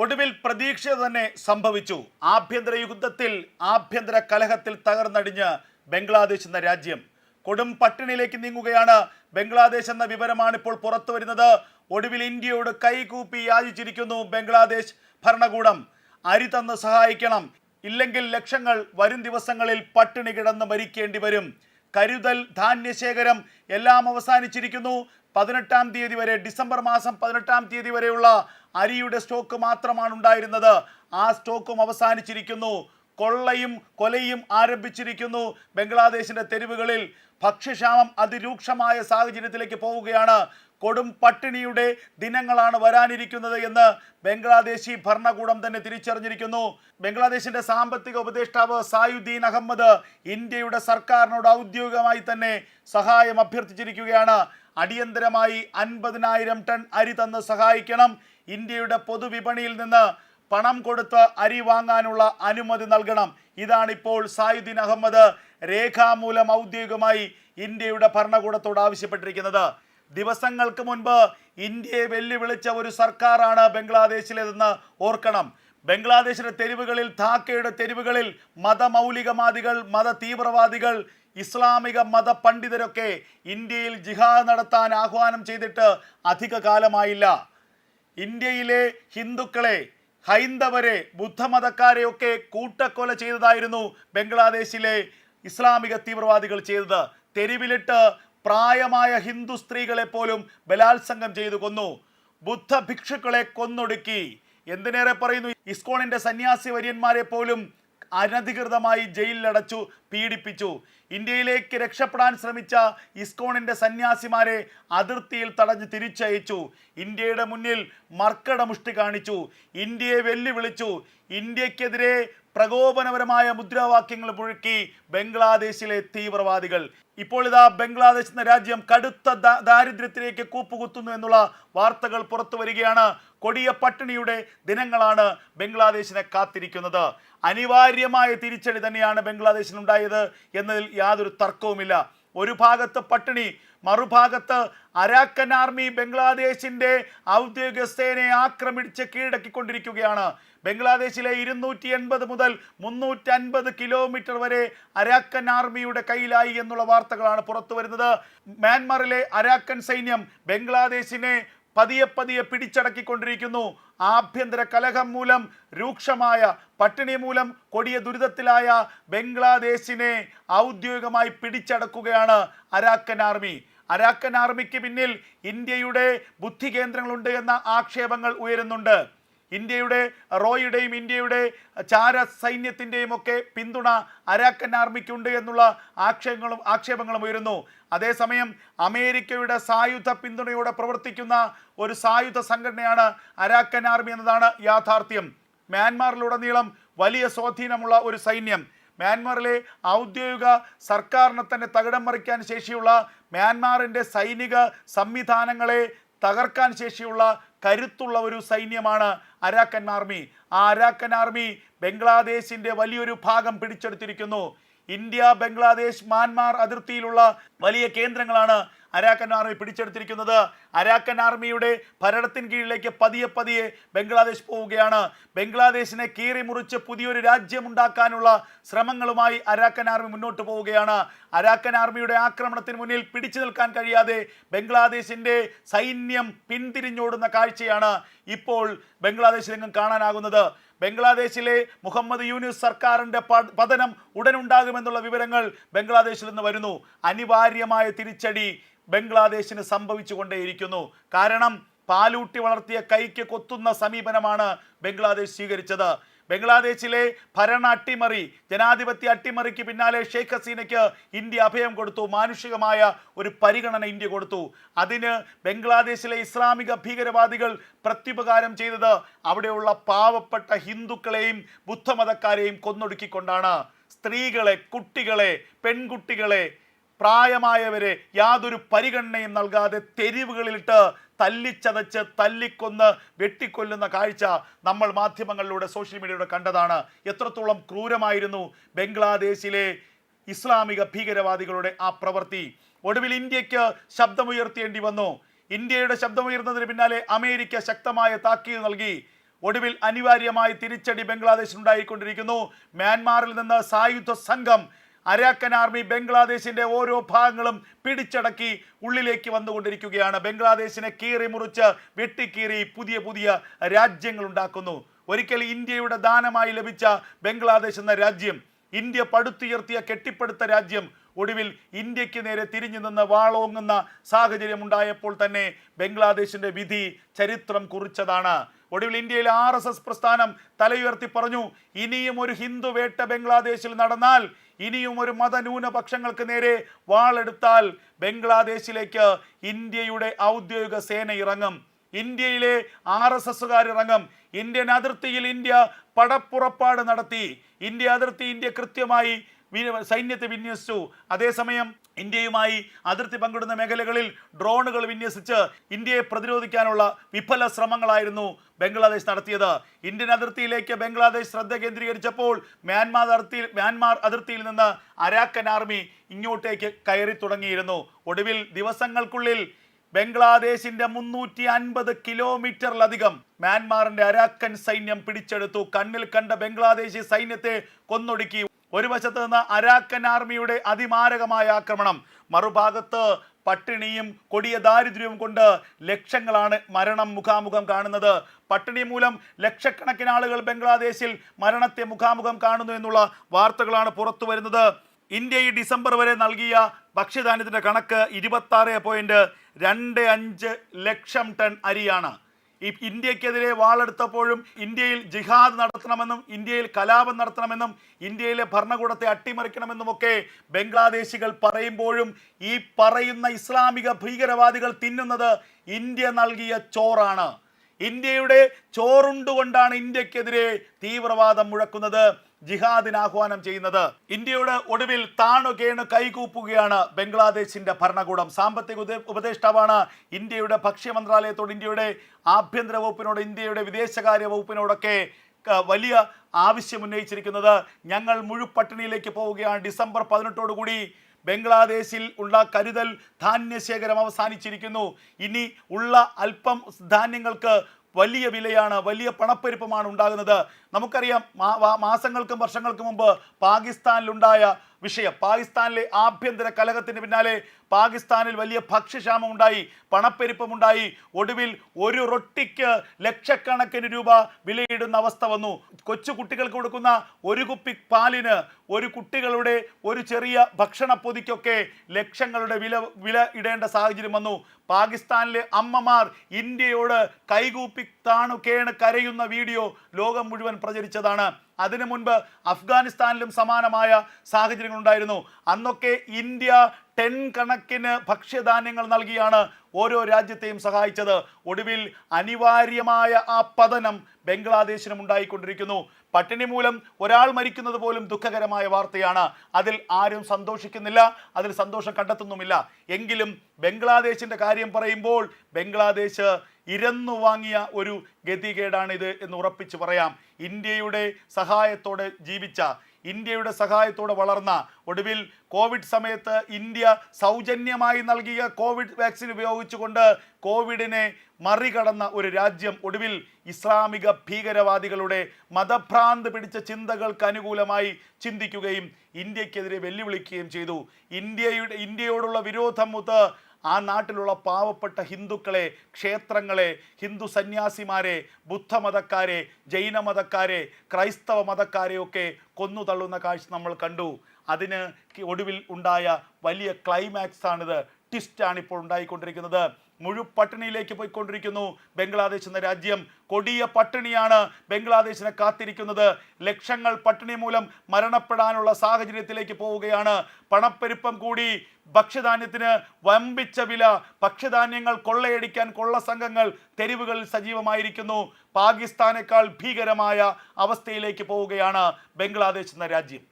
ഒടുവിൽ പ്രതീക്ഷ തന്നെ സംഭവിച്ചു. ആഭ്യന്തര യുദ്ധത്തിൽ ആഭ്യന്തര കലഹത്തിൽ തകർന്നടിഞ്ഞ് ബംഗ്ലാദേശ് എന്ന രാജ്യം. കൊടും പട്ടിണിയിലേക്ക് നീങ്ങുകയാണ് ബംഗ്ലാദേശ് എന്ന വിവരമാണ് ഇപ്പോൾ പുറത്തു വരുന്നത്. ഒടുവിൽ ഇന്ത്യയോട് കൈകൂപ്പി യാചിച്ചിരിക്കുന്നു ബംഗ്ലാദേശ് ഭരണകൂടം. അരി തന്ന് സഹായിക്കണം. ഇല്ലെങ്കിൽ ലക്ഷങ്ങൾ വരും ദിവസങ്ങളിൽ പട്ടിണി കിടന്ന് മരിക്കേണ്ടി വരും. കരുതൽ ധാന്യശേഖരം എല്ലാം അവസാനിച്ചിരിക്കുന്നു. പതിനെട്ടാം തീയതി വരെ ഡിസംബർ മാസം പതിനെട്ടാം തീയതി വരെയുള്ള അരിയുടെ സ്റ്റോക്ക് മാത്രമാണ് ഉണ്ടായിരുന്നത്. ആ സ്റ്റോക്കും അവസാനിച്ചിരിക്കുന്നു. കൊള്ളയും കൊലയും ആരംഭിച്ചിരിക്കുന്നു. ബംഗ്ലാദേശിന്റെ തെരുവുകളിൽ ഭക്ഷ്യക്ഷാമം അതിരൂക്ഷമായ സാഹചര്യത്തിലേക്ക് പോവുകയാണ്. കൊടും പട്ടിണിയുടെ ദിനങ്ങളാണ് വരാനിരിക്കുന്നത് എന്ന് ബംഗ്ലാദേശി ഭരണകൂടം തന്നെ തിരിച്ചറിഞ്ഞിരിക്കുന്നു. ബംഗ്ലാദേശിന്റെ സാമ്പത്തിക ഉപദേഷ്ടാവ് സായുദ്ദീൻ അഹമ്മദ് ഇന്ത്യയുടെ സർക്കാരിനോട് ഔദ്യോഗികമായി തന്നെ സഹായം അഭ്യർത്ഥിച്ചിരിക്കുകയാണ്. അടിയന്തരമായി അൻപതിനായിരം ടൺ അരി തന്ന് സഹായിക്കണം. ഇന്ത്യയുടെ പൊതുവിപണിയിൽ നിന്ന് പണം കൊടുത്ത് അരി വാങ്ങാനുള്ള അനുമതി നൽകണം. ഇതാണിപ്പോൾ സായുദ്ദീൻ അഹമ്മദ് രേഖാമൂലം ഔദ്യോഗികമായി ഇന്ത്യയുടെ ഭരണകൂടത്തോട് ആവശ്യപ്പെട്ടിരിക്കുന്നത്. ദിവസങ്ങൾക്ക് മുൻപ് ഇന്ത്യയെ വെല്ലുവിളിച്ച ഒരു സർക്കാരാണ് ബംഗ്ലാദേശിലേതെന്ന് ഓർക്കണം. ബംഗ്ലാദേശിലെ തെരുവുകളിൽ ധാക്കയുടെ തെരുവുകളിൽ മതമൗലികവാദികൾ മത തീവ്രവാദികൾ ഇസ്ലാമിക മത പണ്ഡിതരൊക്കെ ഇന്ത്യയിൽ ജിഹാദ് നടത്താൻ ആഹ്വാനം ചെയ്തിട്ട് അധിക കാലമായില്ല ഇന്ത്യയിലെ ഹിന്ദുക്കളെ ഹൈന്ദവരെ ബുദ്ധമതക്കാരെയൊക്കെ കൂട്ടക്കൊല ചെയ്തതായിരുന്നു ബംഗ്ലാദേശിലെ ഇസ്ലാമിക തീവ്രവാദികൾ ചെയ്തത്. തെരുവിലിട്ട് പ്രായമായ ഹിന്ദു സ്ത്രീകളെ പോലും ബലാത്സംഗം ചെയ്തു കൊന്നു. ബുദ്ധ ഭിക്ഷുക്കളെ കൊന്നൊടുക്കി. എന്തിനേറെ പറയുന്നു? ഇസ്കോണിന്റെ സന്യാസി വര്യന്മാരെ പോലും അനധികൃതമായി ജയിലിലടച്ചു പീഡിപ്പിച്ചു. ഇന്ത്യയിലേക്ക് രക്ഷപ്പെടാൻ ശ്രമിച്ച ഇസ്കോണിന്റെ സന്യാസിമാരെ അതിർത്തിയിൽ തടഞ്ഞ് തിരിച്ചയച്ചു. ഇന്ത്യയുടെ മുന്നിൽ മർക്കടമുഷ്ടി കാണിച്ചു. ഇന്ത്യയെ വെല്ലുവിളിച്ചു. ഇന്ത്യക്കെതിരെ പ്രകോപനപരമായ മുദ്രാവാക്യങ്ങൾ മുഴക്കി ബംഗ്ലാദേശിലെ തീവ്രവാദികൾ. ഇപ്പോൾ ഇതാ ബംഗ്ലാദേശ് എന്ന രാജ്യം കടുത്ത ദാരിദ്ര്യത്തിലേക്ക് കൂപ്പുകുത്തുന്നു എന്നുള്ള വാർത്തകൾ പുറത്തു വരികയാണ്. കൊടിയ പട്ടിണിയുടെ ദിനങ്ങളാണ് ബംഗ്ലാദേശിനെ കാത്തിരിക്കുന്നത്. അനിവാര്യമായ തിരിച്ചടി തന്നെയാണ് ബംഗ്ലാദേശിനുണ്ടായത് എന്നതിൽ യാതൊരു തർക്കവുമില്ല. ഒരു ഭാഗത്ത് പട്ടിണി മറുഭാഗത്ത് അരാക്കൻ ആർമി ബംഗ്ലാദേശിന്റെ ഔദ്യോഗിക സേനയെ ആക്രമിച്ച് കീഴടക്കിക്കൊണ്ടിരിക്കുകയാണ്. ബംഗ്ലാദേശിലെ ഇരുന്നൂറ്റി എൺപത് മുതൽ മുന്നൂറ്റി അൻപത് കിലോമീറ്റർ വരെ അരാക്കൻ ആർമിയുടെ കയ്യിലായി എന്നുള്ള വാർത്തകളാണ് പുറത്തു വരുന്നത് മ്യാൻമറിലെ അരാക്കൻ സൈന്യം ബംഗ്ലാദേശിനെ പതിയെ പതിയെ പിടിച്ചടക്കിക്കൊണ്ടിരിക്കുന്നു. ആഭ്യന്തര കലഹം മൂലം രൂക്ഷമായ പട്ടിണി മൂലം കൊടിയ ദുരിതത്തിലായ ബംഗ്ലാദേശിനെ ഔദ്യോഗികമായി പിടിച്ചടക്കുകയാണ് അരാക്കൻ ആർമി. അരാക്കൻ ആർമിക്ക് പിന്നിൽ ഇന്ത്യയുടെ ബുദ്ധി കേന്ദ്രങ്ങളുണ്ട് എന്ന ആക്ഷേപങ്ങൾ ഉയരുന്നുണ്ട്. ഇന്ത്യയുടെ റോയുടെയും ഇന്ത്യയുടെ ചാര സൈന്യത്തിന്റെയും ഒക്കെ പിന്തുണ അരാക്കൻ ആർമിക്കുണ്ട് എന്നുള്ള ആക്ഷേപങ്ങളും ആക്ഷേപങ്ങളും ഉയരുന്നു. അതേസമയം അമേരിക്കയുടെ സായുധ പിന്തുണയോടെ പ്രവർത്തിക്കുന്ന ഒരു സായുധ സംഘടനയാണ് അരാക്കൻ ആർമി എന്നതാണ് യാഥാർത്ഥ്യം. മ്യാൻമാറിലുടനീളം വലിയ സ്വാധീനമുള്ള ഒരു സൈന്യം. മ്യാൻമാറിലെ ഔദ്യോഗിക സർക്കാരിനെ തന്നെ തകിടം മറിക്കാൻ ശേഷിയുള്ള മ്യാൻമാറിന്റെ സൈനിക സംവിധാനങ്ങളെ തകർക്കാൻ ശേഷിയുള്ള കരുത്തുള്ള ഒരു സൈന്യമാണ് അരാക്കൻ ആർമി. ആ അരാക്കൻ ആർമി ബംഗ്ലാദേശിന്റെ വലിയൊരു ഭാഗം പിടിച്ചെടുത്തിരിക്കുന്നു. ഇന്ത്യ ബംഗ്ലാദേശ് മ്യാൻമാർ അതിർത്തിയിലുള്ള വലിയ കേന്ദ്രങ്ങളാണ് അരാക്കൻ ആർമി പിടിച്ചെടുത്തിരിക്കുന്നത്. അരാക്കൻ ആർമിയുടെ ഭരണത്തിന് കീഴിലേക്ക് പതിയെ പതിയെ ബംഗ്ലാദേശ് പോവുകയാണ്. ബംഗ്ലാദേശിനെ കീറി മുറിച്ച് പുതിയൊരു രാജ്യം ഉണ്ടാക്കാനുള്ള ശ്രമങ്ങളുമായി അരാക്കൻ ആർമി മുന്നോട്ട് പോവുകയാണ്. അരാക്കൻ ആർമിയുടെ ആക്രമണത്തിന് മുന്നിൽ പിടിച്ചു നിൽക്കാൻ കഴിയാതെ ബംഗ്ലാദേശിന്റെ സൈന്യം പിന്തിരിഞ്ഞോടുന്ന കാഴ്ചയാണ് ഇപ്പോൾ ബംഗ്ലാദേശിൽ ബംഗ്ലാദേശിലെങ്ങും കാണാനാകുന്നത്. ബംഗ്ലാദേശിലെ മുഹമ്മദ് യൂനിസ് സർക്കാരിന്റെ പ- പതനം ഉടനുണ്ടാകുമെന്നുള്ള വിവരങ്ങൾ ബംഗ്ലാദേശിൽ നിന്ന് വരുന്നു. അനിവാര്യമായ തിരിച്ചടി ബംഗ്ലാദേശിന് സംഭവിച്ചുകൊണ്ടേയിരിക്കുന്നു. കാരണം പാലൂട്ടി വളർത്തിയ കൈക്ക് കൊത്തുന്ന സമീപനമാണ് ബംഗ്ലാദേശ് സ്വീകരിച്ചത്. ബംഗ്ലാദേശിലെ ഭരണ അട്ടിമറി ജനാധിപത്യ അട്ടിമറിക്ക് പിന്നാലെ ഷെയ്ഖ് ഹസീനയ്ക്ക് ഇന്ത്യ അഭയം കൊടുത്തു മാനുഷികമായ ഒരു പരിഗണന ഇന്ത്യ കൊടുത്തു. അതിന് ബംഗ്ലാദേശിലെ ഇസ്ലാമിക ഭീകരവാദികൾ പ്രത്യുപകാരം ചെയ്തത് അവിടെയുള്ള പാവപ്പെട്ട ഹിന്ദുക്കളെയും ബുദ്ധമതക്കാരെയും കൊന്നൊടുക്കിക്കൊണ്ടാണ്. സ്ത്രീകളെ കുട്ടികളെ പെൺകുട്ടികളെ പ്രായമായവരെ യാതൊരു പരിഗണനയും നൽകാതെ തെരുവുകളിലിട്ട് തല്ലിച്ചതച്ച് തല്ലിക്കൊന്ന് വെട്ടിക്കൊല്ലുന്ന കാഴ്ച നമ്മൾ മാധ്യമങ്ങളിലൂടെ സോഷ്യൽ മീഡിയയിലൂടെ കണ്ടതാണ്. എത്രത്തോളം ക്രൂരമായിരുന്നു ബംഗ്ലാദേശിലെ ഇസ്ലാമിക ഭീകരവാദികളുടെ ആ പ്രവൃത്തി. ഒടുവിൽ ഇന്ത്യയ്ക്ക് ശബ്ദമുയർത്തേണ്ടി വന്നു. ഇന്ത്യയുടെ ശബ്ദമുയർന്നതിന് പിന്നാലെ അമേരിക്ക ശക്തമായ താക്കീത് നൽകി. ഒടുവിൽ അനിവാര്യമായി തിരിച്ചടി ബംഗ്ലാദേശിനുണ്ടായിക്കൊണ്ടിരിക്കുന്നു. മ്യാൻമാറിൽ നിന്ന് സായുധ സംഘം അരാക്കൻ ആർമി ബംഗ്ലാദേശിന്റെ ഓരോ ഭാഗങ്ങളും പിടിച്ചടക്കി ഉള്ളിലേക്ക് വന്നുകൊണ്ടിരിക്കുകയാണ്. ബംഗ്ലാദേശിനെ കീറി മുറിച്ച് വെട്ടിക്കീറി പുതിയ പുതിയ രാജ്യങ്ങൾ ഉണ്ടാക്കുന്നു. ഒരിക്കൽ ഇന്ത്യയുടെ ദാനമായി ലഭിച്ച ബംഗ്ലാദേശ് എന്ന രാജ്യം ഇന്ത്യ പടുത്തുയർത്തിയ കെട്ടിപ്പടുത്ത രാജ്യം ഒടുവിൽ ഇന്ത്യയ്ക്ക് നേരെ തിരിഞ്ഞു നിന്ന് വാളോങ്ങുന്ന സാഹചര്യം ഉണ്ടായപ്പോൾ തന്നെ ബംഗ്ലാദേശിന്റെ വിധി ചരിത്രം കുറിച്ചതാണ്. ഒടുവിൽ ഇന്ത്യയിൽ ആർ പ്രസ്ഥാനം തലയുയർത്തി പറഞ്ഞു ഇനിയും ഒരു ഹിന്ദു വേട്ട ബംഗ്ലാദേശിൽ നടന്നാൽ ഇനിയും ഒരു മതന്യൂനപക്ഷങ്ങൾക്ക് നേരെ വാളെടുത്താൽ ബംഗ്ലാദേശിലേക്ക് ഇന്ത്യയുടെ ഔദ്യോഗിക സേന ഇറങ്ങും. ഇന്ത്യയിലെ ആർ എസ് എസുകാർ ഇറങ്ങും. ഇന്ത്യൻ അതിർത്തിയിൽ ഇന്ത്യ പടപ്പുറപ്പാട് നടത്തി. ഇന്ത്യ അതിർത്തി ഇന്ത്യ കൃത്യമായി സൈന്യത്തെ വിന്യസിച്ചു. അതേസമയം ഇന്ത്യയുമായി അതിർത്തി പങ്കിടുന്ന മേഖലകളിൽ ഡ്രോണുകൾ വിന്യസിച്ച് ഇന്ത്യയെ പ്രതിരോധിക്കാനുള്ള വിഫല ശ്രമങ്ങളായിരുന്നു ബംഗ്ലാദേശ് നടത്തിയത്. ഇന്ത്യൻ അതിർത്തിയിലേക്ക് ബംഗ്ലാദേശ് ശ്രദ്ധ കേന്ദ്രീകരിച്ചപ്പോൾ മ്യാൻമാർ അതിർത്തിയിൽ മ്യാൻമാർ അതിർത്തിയിൽ നിന്ന് അരാക്കൻ ആർമി ഇങ്ങോട്ടേക്ക് കയറി തുടങ്ങിയിരുന്നു. ഒടുവിൽ ദിവസങ്ങൾക്കുള്ളിൽ ബംഗ്ലാദേശിന്റെ മുന്നൂറ്റി അൻപത് കിലോമീറ്ററിലധികം മ്യാൻമാറിന്റെ അരാക്കൻ സൈന്യം പിടിച്ചെടുത്തു. കണ്ണിൽ കണ്ട ബംഗ്ലാദേശി സൈന്യത്തെ കൊന്നൊടുക്കി. ഒരു വശത്ത് നിന്ന് അരാക്കൻ ആർമിയുടെ അതിമാരകമായ ആക്രമണം മറുഭാഗത്ത് പട്ടിണിയും കൊടിയ ദാരിദ്ര്യവും കൊണ്ട് ലക്ഷങ്ങളാണ് മരണം മുഖാമുഖം കാണുന്നത്. പട്ടിണി മൂലം ലക്ഷക്കണക്കിന് ആളുകൾ ബംഗ്ലാദേശിൽ മരണത്തെ മുഖാമുഖം കാണുന്നു എന്നുള്ള വാർത്തകളാണ് പുറത്തു വരുന്നത്. ഇന്ത്യ ഈ ഡിസംബർ വരെ നൽകിയ ഭക്ഷ്യധാന്യത്തിന്റെ കണക്ക് ഇരുപത്തി ആറ് പോയിന്റ് രണ്ട് അഞ്ച് ലക്ഷം ടൺ അരിയാണ്. ഈ ഇന്ത്യക്കെതിരെ വാളെടുത്തപ്പോഴും ഇന്ത്യയിൽ ജിഹാദ് നടത്തണമെന്നും ഇന്ത്യയിൽ കലാപം നടത്തണമെന്നും ഇന്ത്യയിലെ ഭരണകൂടത്തെ അട്ടിമറിക്കണമെന്നുമൊക്കെ ബംഗ്ലാദേശികൾ പറയുമ്പോഴും ഈ പറയുന്ന ഇസ്ലാമിക ഭീകരവാദികൾ തിന്നുന്നത് ഇന്ത്യ നൽകിയ ചോറാണ്. ഇന്ത്യയുടെ ചോറുണ്ടുകൊണ്ടാണ് ഇന്ത്യക്കെതിരെ തീവ്രവാദം മുഴക്കുന്നത്. ജിഹാദിന് ആഹ്വാനം ചെയ്യുന്നത്. ഇന്ത്യയുടെ ഒടുവിൽ താണുകേണ് കൈകൂപ്പുകയാണ് ബംഗ്ലാദേശിന്റെ ഭരണകൂടം. സാമ്പത്തിക ഉപദേ- ഉപദേഷ്ടാവാണ് ഇന്ത്യയുടെ ഭക്ഷ്യ മന്ത്രാലയത്തോട് ഇന്ത്യയുടെ ആഭ്യന്തര വകുപ്പിനോട് ഇന്ത്യയുടെ വിദേശകാര്യ വകുപ്പിനോടൊക്കെ വലിയ ആവശ്യം ഉന്നയിച്ചിരിക്കുന്നത്. ഞങ്ങൾ മുഴുപട്ടിണിയിലേക്ക് പോവുകയാണ്. ഡിസംബർ പതിനെട്ടോടുകൂടി ബംഗ്ലാദേശിൽ ഉള്ള കരുതൽ ധാന്യശേഖരം അവസാനിച്ചിരിക്കുന്നു. ഇനി ഉള്ള അല്പം ധാന്യങ്ങൾക്ക് വലിയ വിലയാണ് വലിയ പണപ്പെരുപ്പമാണ് ഉണ്ടാകുന്നത്. നമുക്കറിയാം മാസങ്ങൾക്കും വർഷങ്ങൾക്കും മുമ്പ് പാകിസ്ഥാനിലുണ്ടായ വിഷയം. പാകിസ്ഥാനിലെ ആഭ്യന്തര കലഹത്തിന് പിന്നാലെ പാകിസ്ഥാനിൽ വലിയ ഭക്ഷ്യക്ഷാമം ഉണ്ടായി പണപ്പെരുപ്പമുണ്ടായി. ഒടുവിൽ ഒരു റൊട്ടിക്ക് ലക്ഷക്കണക്കിന് രൂപ വിലയിടുന്ന അവസ്ഥ വന്നു. കൊച്ചു കുട്ടികൾക്ക് കൊടുക്കുന്ന ഒരു കുപ്പി പാലിന് ഒരു കുട്ടികളുടെ ഒരു ചെറിയ ഭക്ഷണ പൊതിക്കൊക്കെ ലക്ഷങ്ങളുടെ വില വില ഇടേണ്ട സാഹചര്യം വന്നു. പാകിസ്ഥാനിലെ അമ്മമാർ ഇന്ത്യയോട് കൈകൂപ്പി താണു കേണ് കരയുന്ന വീഡിയോ ലോകം മുഴുവൻ പ്രചരിച്ചതാണ്. അതിനു മുൻപ് അഫ്ഗാനിസ്ഥാനിലും സമാനമായ സാഹചര്യങ്ങൾ ഉണ്ടായിരുന്നു അന്നൊക്കെ ഇന്ത്യ ടെൻ കണക്കിന് ഭക്ഷ്യധാന്യങ്ങൾ നൽകിയാണ് ഓരോ രാജ്യത്തെയും സഹായിച്ചത്. ഒടുവിൽ അനിവാര്യമായ ആ പതനം ബംഗ്ലാദേശിനും ഉണ്ടായിക്കൊണ്ടിരിക്കുന്നു. പട്ടിണി മൂലം ഒരാൾ മരിക്കുന്നത് പോലും ദുഃഖകരമായ വാർത്തയാണ്. അതിൽ ആരും സന്തോഷിക്കുന്നില്ല അതിൽ സന്തോഷം കണ്ടെത്തുന്നുമില്ല. എങ്കിലും ബംഗ്ലാദേശിന്റെ കാര്യം പറയുമ്പോൾ ബംഗ്ലാദേശ് ഇരന്നു വാങ്ങിയ ഒരു ഗതികേടാണിത് എന്ന് ഉറപ്പിച്ച് പറയാം. ഇന്ത്യയുടെ സഹായത്തോടെ ജീവിച്ച ഇന്ത്യയുടെ സഹായത്തോടെ വളർന്ന ഒടുവിൽ കോവിഡ് സമയത്ത് ഇന്ത്യ സൗജന്യമായി നൽകിയ കോവിഡ് വാക്സിൻ ഉപയോഗിച്ചുകൊണ്ട് കോവിഡിനെ മറികടന്ന ഒരു രാജ്യം. ഒടുവിൽ ഇസ്ലാമിക ഭീകരവാദികളുടെ മതഭ്രാന്ത് പിടിച്ച ചിന്തകൾക്ക് അനുകൂലമായി ചിന്തിക്കുകയും ഇന്ത്യക്കെതിരെ വെല്ലുവിളിക്കുകയും ചെയ്തു. ഇന്ത്യയുടെ ഇന്ത്യയോടുള്ള വിരോധം മുത്ത് ആ നാട്ടിലുള്ള പാവപ്പെട്ട ഹിന്ദുക്കളെ ക്ഷേത്രങ്ങളെ ഹിന്ദു സന്യാസിമാരെ ബുദ്ധമതക്കാരെ ജൈനമതക്കാരെ ക്രൈസ്തവ മതക്കാരെയൊക്കെ കൊന്നു തള്ളുന്ന കാഴ്ച നമ്മൾ കണ്ടു. അതിന് ഒടുവിൽ ഉണ്ടായ വലിയ ക്ലൈമാക്സ് ആണിത്. ട്വിസ്റ്റാണ് ഇപ്പോൾ ഉണ്ടായിക്കൊണ്ടിരിക്കുന്നത്. മുഴു പട്ടിണിയിലേക്ക് പോയിക്കൊണ്ടിരിക്കുന്നു ബംഗ്ലാദേശ് എന്ന രാജ്യം. കൊടിയ പട്ടിണിയാണ് ബംഗ്ലാദേശിനെ കാത്തിരിക്കുന്നത്. ലക്ഷങ്ങൾ പട്ടിണി മൂലം മരണപ്പെടാനുള്ള സാഹചര്യത്തിലേക്ക് പോവുകയാണ്. പണപ്പെരുപ്പം കൂടി ഭക്ഷ്യധാന്യത്തിന് വമ്പിച്ച വില ഭക്ഷ്യധാന്യങ്ങൾ കൊള്ളയടിക്കാൻ കൊള്ള സംഘങ്ങൾ തെരുവുകളിൽ സജീവമായിരിക്കുന്നു. പാകിസ്ഥാനേക്കാൾ ഭീകരമായ അവസ്ഥയിലേക്ക് പോവുകയാണ് ബംഗ്ലാദേശ് എന്ന രാജ്യം.